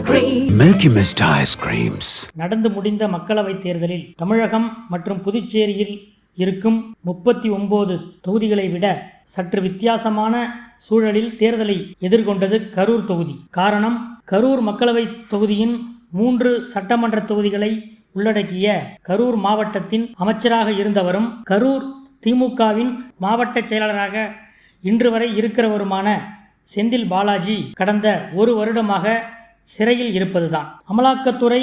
Mist ice creams. நடந்து முடிந்த மக்களவைத் தேர்தலில் தமிழகம் மற்றும் புதுச்சேரியில் இருக்கும் முப்பத்தி ஒன்பது தொகுதிகளை விட சற்று வித்தியாசமான சூழலில் தேர்தலை எதிர்கொண்டது கரூர் தொகுதி காரணம் கரூர் மக்களவைத் தொகுதியின் மூன்று சட்டமன்ற தொகுதிகளை உள்ளடக்கிய கரூர் மாவட்டத்தின் அமைச்சராக இருந்தவரும் கரூர் திமுகவின் மாவட்ட செயலாளராக இன்று வரை இருக்கிறவருமான செந்தில் பாலாஜி கடந்த ஒரு வருடமாக சிறையில் இருப்பதுதான். அமலாக்கத்துறை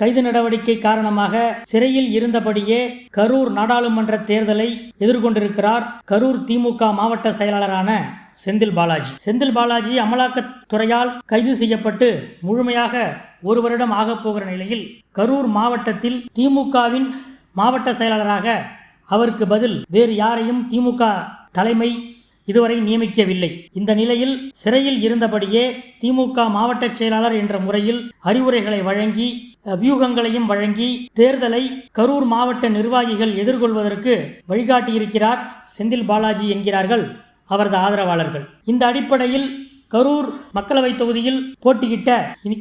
கைது நடவடிக்கை காரணமாக சிறையில் இருந்தபடியே கரூர் நாடாளுமன்ற தேர்தலை எதிர்கொண்டிருக்கிறார் கரூர் திமுக மாவட்ட செயலாளரான செந்தில் பாலாஜி. செந்தில் பாலாஜி அமலாக்கத்துறையால் கைது செய்யப்பட்டு முழுமையாக ஒரு வருடம் ஆகப் போகிற நிலையில் கரூர் மாவட்டத்தில் திமுகவின் மாவட்ட செயலாளராக அவருக்கு பதில் வேறு யாரையும் திமுக தலைமை இதுவரை நியமிக்கவில்லை. இந்த நிலையில் சிறையில் இருந்தபடியே திமுக மாவட்ட செயலாளர் என்ற முறையில் அறிவுரைகளை வழங்கி வியூகங்களையும் வழங்கி தேர்தலை கரூர் மாவட்ட நிர்வாகிகள் எதிர்கொள்வதற்கு வழிகாட்டியிருக்கிறார் செந்தில் பாலாஜி என்கிறார்கள் அவரது ஆதரவாளர்கள். இந்த அடிப்படையில் கரூர் மக்களவை தொகுதியில் போட்டியிட்ட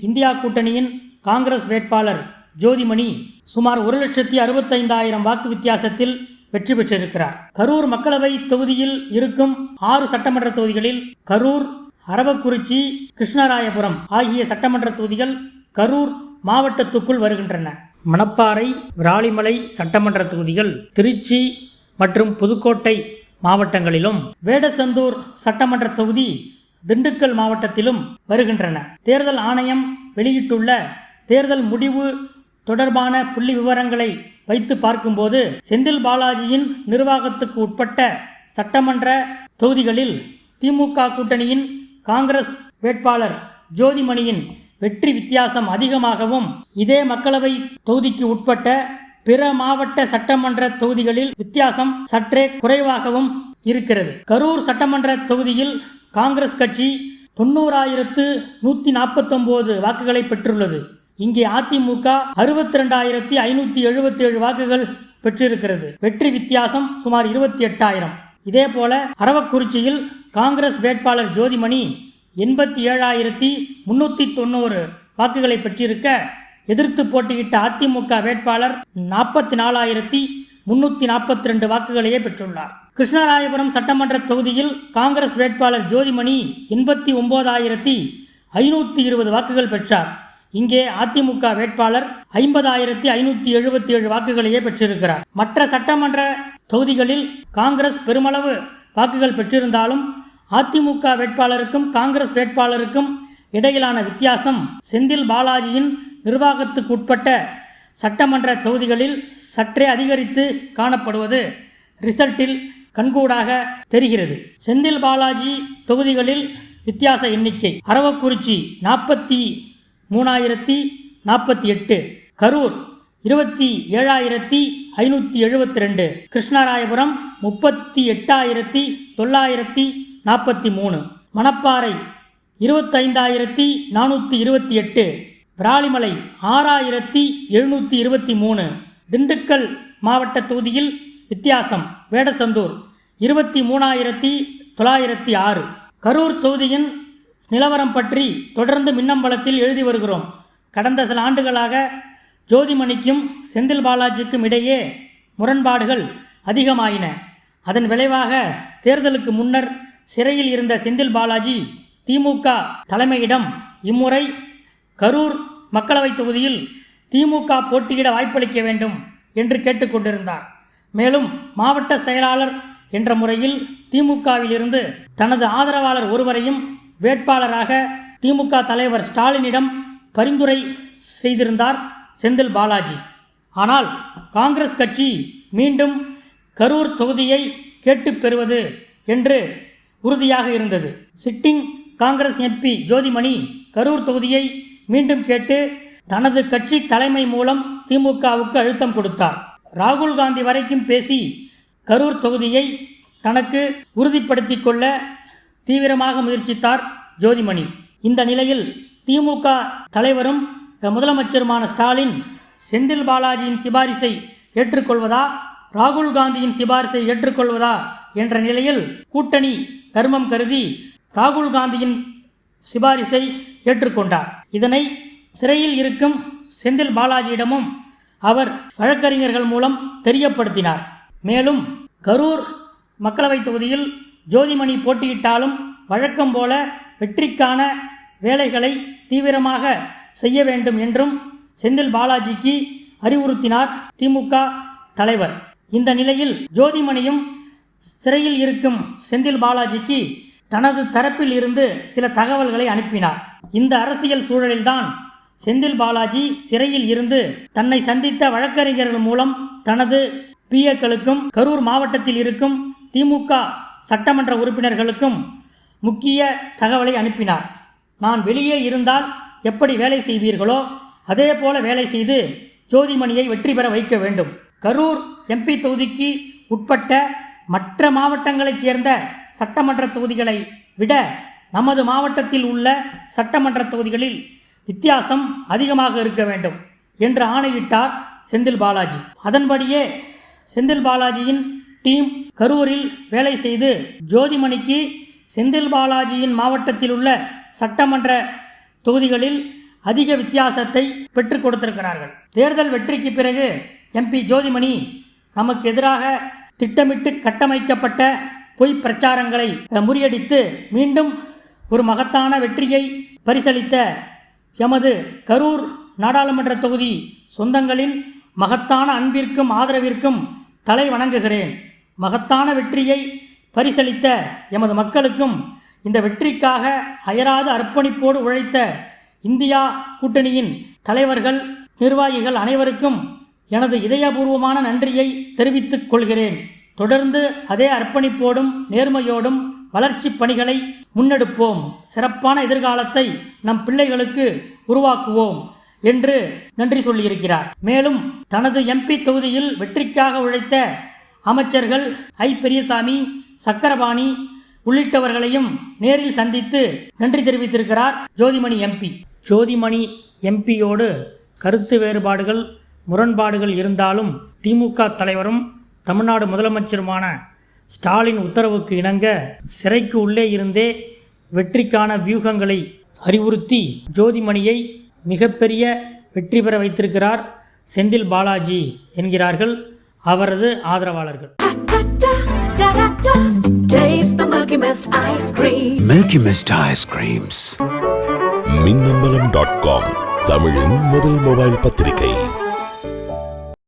இந்தியா கூட்டணியின் காங்கிரஸ் வேட்பாளர் ஜோதிமணி சுமார் ஒரு லட்சத்தி அறுபத்தைந்தாயிரம் வாக்கு வித்தியாசத்தில் வெற்றி பெற்றிருக்கிறார். கரூர் மக்களவை தொகுதியில் இருக்கும் ஆறு சட்டமன்ற தொகுதிகளில் கரூர் அரவக்குறிச்சி கிருஷ்ணராயபுரம் ஆகிய சட்டமன்ற தொகுதிகள் கரூர் மாவட்டத்துக்குள் வருகின்றன. மணப்பாறை விராலிமலை சட்டமன்ற தொகுதிகள் திருச்சி மற்றும் புதுக்கோட்டை மாவட்டங்களிலும் வேடசந்தூர் சட்டமன்ற தொகுதி திண்டுக்கல் மாவட்டத்திலும் வருகின்றன. தேர்தல் ஆணையம் வெளியிட்டுள்ள தேர்தல் முடிவு தொடர்பான புள்ளி விவரங்களை வைத்து பார்க்கும்போது செந்தில் பாலாஜியின் நிர்வாகத்துக்கு உட்பட்ட சட்டமன்ற தொகுதிகளில் திமுக கூட்டணியின் காங்கிரஸ் வேட்பாளர் ஜோதிமணியின் வெற்றி வித்தியாசம் அதிகமாகவும் இதே மக்களவை தொகுதிக்கு உட்பட்ட பிற மாவட்ட சட்டமன்ற தொகுதிகளில் வித்தியாசம் சற்றே குறைவாகவும் இருக்கிறது. கரூர் சட்டமன்ற தொகுதியில் காங்கிரஸ் கட்சி தொண்ணூறாயிரத்து நூற்றி நாற்பத்தொம்போது வாக்குகளை பெற்றுள்ளது. இங்கே அதிமுக அறுபத்தி ரெண்டாயிரத்தி ஐநூற்றி எழுபத்தி ஏழு வாக்குகள் பெற்றிருக்கிறது. வெற்றி வித்தியாசம் சுமார் இருபத்தி எட்டாயிரம். இதே போல அரவக்குறிச்சியில் காங்கிரஸ் வேட்பாளர் ஜோதிமணி எண்பத்தி ஏழாயிரத்தி முன்னூற்றி தொண்ணூறு வாக்குகளை பெற்றிருக்க எதிர்த்து போட்டியிட்ட அதிமுக வேட்பாளர் நாற்பத்தி நாலாயிரத்தி முன்னூத்தி நாற்பத்தி ரெண்டு வாக்குகளையே பெற்றுள்ளார். கிருஷ்ணராயபுரம் சட்டமன்ற தொகுதியில் காங்கிரஸ் வேட்பாளர் ஜோதிமணி எண்பத்தி ஒன்பதாயிரத்தி ஐநூத்தி இருபது வாக்குகள் பெற்றார். இங்கே அதிமுக வேட்பாளர் ஐம்பதாயிரத்தி ஐநூற்றி எழுபத்தி ஏழு வாக்குகளையே பெற்றிருக்கிறார். மற்ற சட்டமன்ற தொகுதிகளில் காங்கிரஸ் பெருமளவு வாக்குகள் பெற்றிருந்தாலும் அதிமுக வேட்பாளருக்கும் காங்கிரஸ் வேட்பாளருக்கும் இடையிலான வித்தியாசம் செந்தில் பாலாஜியின் நிர்வாகத்துக்கு உட்பட்ட சட்டமன்ற தொகுதிகளில் சற்றே அதிகரித்து காணப்படுவது ரிசல்ட்டில் கண்கூடாக தெரிகிறது. செந்தில் பாலாஜி தொகுதிகளில் வித்தியாச எண்ணிக்கை அரவக்குறிச்சி நாற்பத்தி மூணாயிரத்தி நாற்பத்தி எட்டு கரூர் இருபத்தி ஏழாயிரத்தி ஐநூற்றி எழுபத்தி ரெண்டு கிருஷ்ணராயபுரம் முப்பத்தி எட்டாயிரத்தி தொள்ளாயிரத்தி நாற்பத்தி மூணு மணப்பாறை இருபத்தைந்தாயிரத்தி நானூற்றி இருபத்தி எட்டு விராலிமலை ஆறாயிரத்தி எழுநூற்றி இருபத்தி மூணு திண்டுக்கல் மாவட்ட தொகுதியில் வித்தியாசம் வேடசந்தூர் இருபத்தி மூணாயிரத்தி தொள்ளாயிரத்தி ஆறு கரூர் தொகுதியின் நிலவரம் பற்றி தொடர்ந்து மின்னம்பலத்தில் எழுதி வருகிறோம். கடந்த சில ஆண்டுகளாக ஜோதிமணிக்கும் செந்தில் பாலாஜிக்கும் இடையே முரண்பாடுகள் அதிகமாயின. அதன் விளைவாக தேர்தலுக்கு முன்னர் சிறையில் இருந்த செந்தில் பாலாஜி திமுக தலைமையிடம் இம்முறை கரூர் மக்களவைத் தொகுதியில் திமுக போட்டியிட வாய்ப்பளிக்க வேண்டும் என்று கேட்டுக்கொண்டிருந்தார் மேலும் மாவட்ட செயலாளர் என்ற முறையில் திமுகவிலிருந்து தனது ஆதரவாளர் ஒருவரையும் வேட்பாளராக திமுக தலைவர் ஸ்டாலினிடம் பரிந்துரை செய்திருந்தார் செந்தில் பாலாஜி. ஆனால் காங்கிரஸ் கட்சி மீண்டும் கரூர் தொகுதியை கேட்டு பெறுவது என்று உறுதியாக இருந்தது. சிட்டிங் காங்கிரஸ் எம்பி ஜோதிமணி கரூர் தொகுதியை மீண்டும் கேட்டு தனது கட்சி தலைமை மூலம் திமுகவுக்கு அழுத்தம் கொடுத்தார். ராகுல் காந்தி வரைக்கும் பேசி கரூர் தொகுதியை தனக்கு உறுதிப்படுத்திக் கொள்ள தீவிரமாக முயற்சித்தார் ஜோதிமணி. இந்த நிலையில் திமுக தலைவரும் முதலமைச்சருமான ஸ்டாலின் செந்தில் பாலாஜியின் சிபாரிசை ஏற்றுக்கொள்வதா ராகுல் காந்தியின் சிபாரிசை ஏற்றுக்கொள்வதா என்ற நிலையில் கூட்டணி தர்மம் கருதி ராகுல் காந்தியின் சிபாரிசை ஏற்றுக்கொண்டார். இதனை சிறையில் இருக்கும் செந்தில் பாலாஜியிடமும் அவர் வழக்கறிஞர்கள் மூலம் தெரியப்படுத்தினார். மேலும் கரூர் மக்களவைத் தொகுதியில் ஜோதிமணி போட்டியிட்டாலும் வழக்கம் போல வெற்றிக்கான வேலைகளை தீவிரமாக செய்ய வேண்டும் என்றும் செந்தில் பாலாஜிக்கு அறிவுறுத்தினார் திமுக தலைவர். இந்த நிலையில் ஜோதிமணியும் சிறையில் இருக்கும் செந்தில் பாலாஜிக்கு தனது தரப்பில் இருந்து சில தகவல்களை அனுப்பினார். இந்த அரசியல் சூழலில்தான் செந்தில் பாலாஜி சிறையில் இருந்து தன்னை சந்தித்த வழக்கறிஞர்கள் மூலம் தனது பிஏக்களுக்கும் கரூர் மாவட்டத்தில் இருக்கும் திமுக சட்டமன்ற உறுப்பினர்களுக்கும் முக்கிய தகவலை அனுப்பினார். நான் வெளியே இருந்தால் எப்படி வேலை செய்வீர்களோ அதே போல வேலை செய்து ஜோதிமணியை வெற்றி பெற வைக்க வேண்டும். கரூர் எம்பி தொகுதிக்கு உட்பட்ட மற்ற மாவட்டங்களைச் சேர்ந்த சட்டமன்ற தொகுதிகளை விட நமது மாவட்டத்தில் உள்ள சட்டமன்ற தொகுதிகளில் வித்தியாசம் அதிகமாக இருக்க வேண்டும் என்று ஆணையிட்டார் செந்தில் பாலாஜி. அதன்படியே செந்தில் பாலாஜியின் டீம் கரூரில் வேலை செய்து ஜோதிமணிக்கு செந்தில் பாலாஜியின் மாவட்டத்தில் உள்ள சட்டமன்ற தொகுதிகளில் அதிக வித்தியாசத்தை பெற்றுக் கொடுத்திருக்கிறார்கள். தேர்தல் வெற்றிக்கு பிறகு எம்பி ஜோதிமணி நமக்கு எதிராக திட்டமிட்டு கட்டமைக்கப்பட்ட பொய் பிரச்சாரங்களை முறியடித்து மீண்டும் ஒரு மகத்தான வெற்றியை பரிசளித்த எமது கரூர் நாடாளுமன்ற தொகுதி சொந்தங்களின் மகத்தான அன்பிற்கும் ஆதரவிற்கும் தலை வணங்குகிறேன். மகத்தான வெற்றியை பரிசளித்த எமது மக்களுக்கும் இந்த வெற்றிக்காக அயராத அர்ப்பணிப்போடு உழைத்த இந்தியா கூட்டணியின் தலைவர்கள் நிர்வாகிகள் அனைவருக்கும் எனது இதயபூர்வமான நன்றியை தெரிவித்துக் கொள்கிறேன். தொடர்ந்து அதே அர்ப்பணிப்போடும் நேர்மையோடும் வளர்ச்சி பணிகளை முன்னெடுப்போம். சிறப்பான எதிர்காலத்தை நம் பிள்ளைகளுக்கு உருவாக்குவோம் என்று நன்றி சொல்லியிருக்கிறார். மேலும் தனது எம்பி தொகுதியில் வெற்றிக்காக உழைத்த அமைச்சர்கள் ஐ பெரியசாமி சக்கரபாணி உள்ளிட்டவர்களையும் நேரில் சந்தித்து நன்றி தெரிவித்திருக்கிறார் ஜோதிமணி எம்பி. ஜோதிமணி எம்பியோடு கருத்து வேறுபாடுகள் முரண்பாடுகள் இருந்தாலும் திமுக தலைவரும் தமிழ்நாடு முதலமைச்சருமான ஸ்டாலின் உத்தரவுக்கு இணங்க சிறைக்கு உள்ளே இருந்தே வெற்றிக்கான வியூகங்களை அறிவுறுத்தி ஜோதிமணியை மிகப்பெரிய வெற்றி பெற வைத்திருக்கிறார் செந்தில் பாலாஜி என்கிறார்கள். அவரது ஆதரவாளர்கள். மின்னம்பலம் டாட் காம் தமிழின் முதல் மொபைல் பத்திரிகை